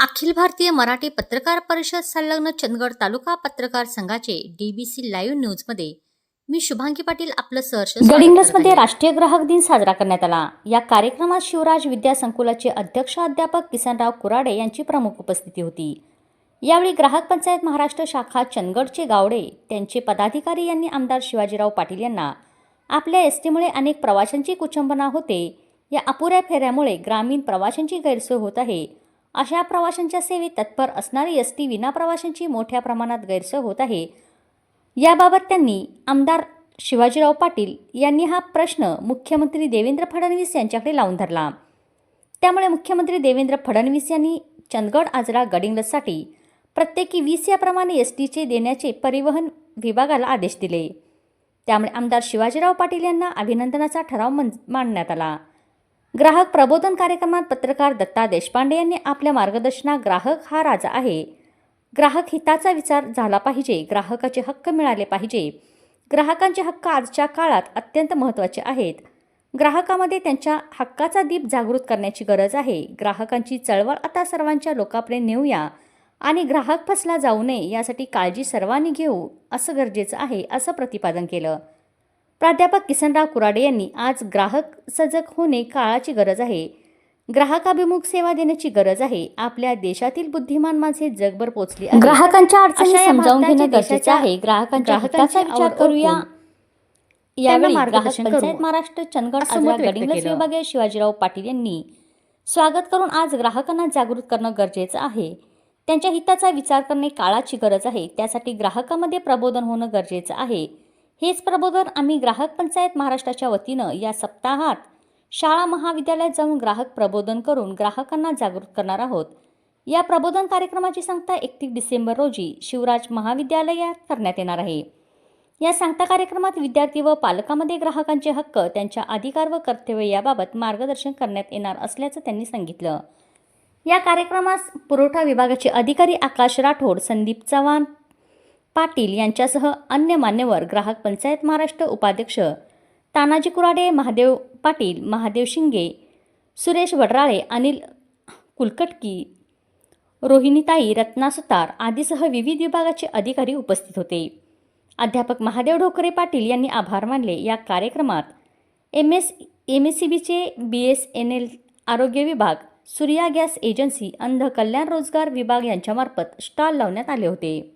अखिल भारतीय मराठी पत्रकार परिषद संलग्न चंदगड तालुका पत्रकार संघाचे डीबीसी लाईव्ह न्यूजमध्ये मी शुभांगी पाटील आपलं सहर्ष आहे. राष्ट्रीय ग्राहक दिन साजरा करण्यात आला. या कार्यक्रमात शिवराज विद्या संकुलाचे अध्यक्ष अध्यापक किसनराव कुराडे यांची प्रमुख उपस्थिती होती. यावेळी ग्राहक पंचायत महाराष्ट्र शाखा चंदगडचे गावडे त्यांचे पदाधिकारी यांनी आमदार शिवाजीराव पाटील यांना आपल्या एस टीमुळे अनेक प्रवाशांची कुचंबना होते. या अपुऱ्या फेऱ्यामुळे ग्रामीण प्रवाशांची गैरसोय होत आहे. अशा प्रवाशांच्या सेवेत तत्पर असणारी एस टी विना प्रवाशांची मोठ्या प्रमाणात गैरसोय होत आहे. याबाबत त्यांनी आमदार शिवाजीराव पाटील यांनी हा प्रश्न मुख्यमंत्री देवेंद्र फडणवीस यांच्याकडे लावून धरला. त्यामुळे मुख्यमंत्री देवेंद्र फडणवीस यांनी चंदगड आजरा गडिंग्लजसाठी प्रत्येकी वीस याप्रमाणे एस टीचे देण्याचे परिवहन विभागाला आदेश दिले. त्यामुळे आमदार शिवाजीराव पाटील यांना अभिनंदनाचा ठराव मन मांडण्यात आला. ग्राहक प्रबोधन कार्यक्रमात पत्रकार दत्ता देशपांडे यांनी आपल्या मार्गदर्शनात ग्राहक हा राजा आहे. ग्राहक हिताचा विचार झाला पाहिजे ग्राहकाचे हक्क मिळाले पाहिजे. ग्राहकांचे हक्क आजच्या काळात अत्यंत महत्त्वाचे आहेत. ग्राहकामध्ये त्यांच्या हक्काचा दीप जागृत करण्याची गरज आहे. ग्राहकांची चळवळ आता सर्वांच्या लोकांपर्यंत नेऊया आणि ग्राहक फसला जाऊ नये यासाठी काळजी सर्वांनी घेऊ असं गरजेचं आहे असं प्रतिपादन केलं. प्राध्यापक किसनराव कुराडे यांनी आज ग्राहक सजग होणे काळाची गरज आहे. ग्राहकाभिमुख सेवा देण्याची गरज आहे. आपल्या देशातील बुद्धिमान माणसे जगभर पोहोचली. ग्राहकांच्या अडचणी समजावून घेणं गरजेचं आहे. ग्राहकांच्या ग्राहकांची हिताचा विचार करूया. यावेळी मार्गदर्शन करू. महाराष्ट्र चंदगड गडिंग्लज. विभागीय शिवाजीराव पाटील यांनी. स्वागत करून आज ग्राहकांना जागृत करणं गरजेचं आहे. त्यांच्या हिताचा विचार करणे काळाची गरज आहे. त्यासाठी ग्राहकामध्ये प्रबोधन होणं गरजेचं आहे. हेच प्रबोधन आम्ही ग्राहक पंचायत महाराष्ट्राच्या वतीनं या सप्ताहात शाळा महाविद्यालयात जाऊन ग्राहक प्रबोधन करून ग्राहकांना जागृत करणार आहोत. या प्रबोधन कार्यक्रमाची सांगता एकतीस डिसेंबर रोजी शिवराज महाविद्यालयात करण्यात येणार आहे. या सांगता कार्यक्रमात विद्यार्थी व पालकामध्ये ग्राहकांचे हक्क त्यांच्या अधिकार व कर्तव्य याबाबत मार्गदर्शन करण्यात येणार असल्याचं त्यांनी सांगितलं. या कार्यक्रमास पुरवठा विभागाचे अधिकारी आकाश राठोड संदीप चव्हाण पाटील यांच्यासह अन्य मान्यवर ग्राहक पंचायत महाराष्ट्र उपाध्यक्ष तानाजी कुराडे महादेव पाटील महादेव शिंगे सुरेश वडराळे अनिल कुलकटकी रोहिणीताई रत्ना सुतार आदीसह विविध विभागाचे अधिकारी उपस्थित होते. अध्यापक महादेव ढोकरे पाटील यांनी आभार मानले. या कार्यक्रमात M S M S C बीचे बी एस एन एल आरोग्य विभाग सूर्या गॅस एजन्सी अंध कल्याण रोजगार विभाग यांच्यामार्फत स्टॉल लावण्यात आले होते.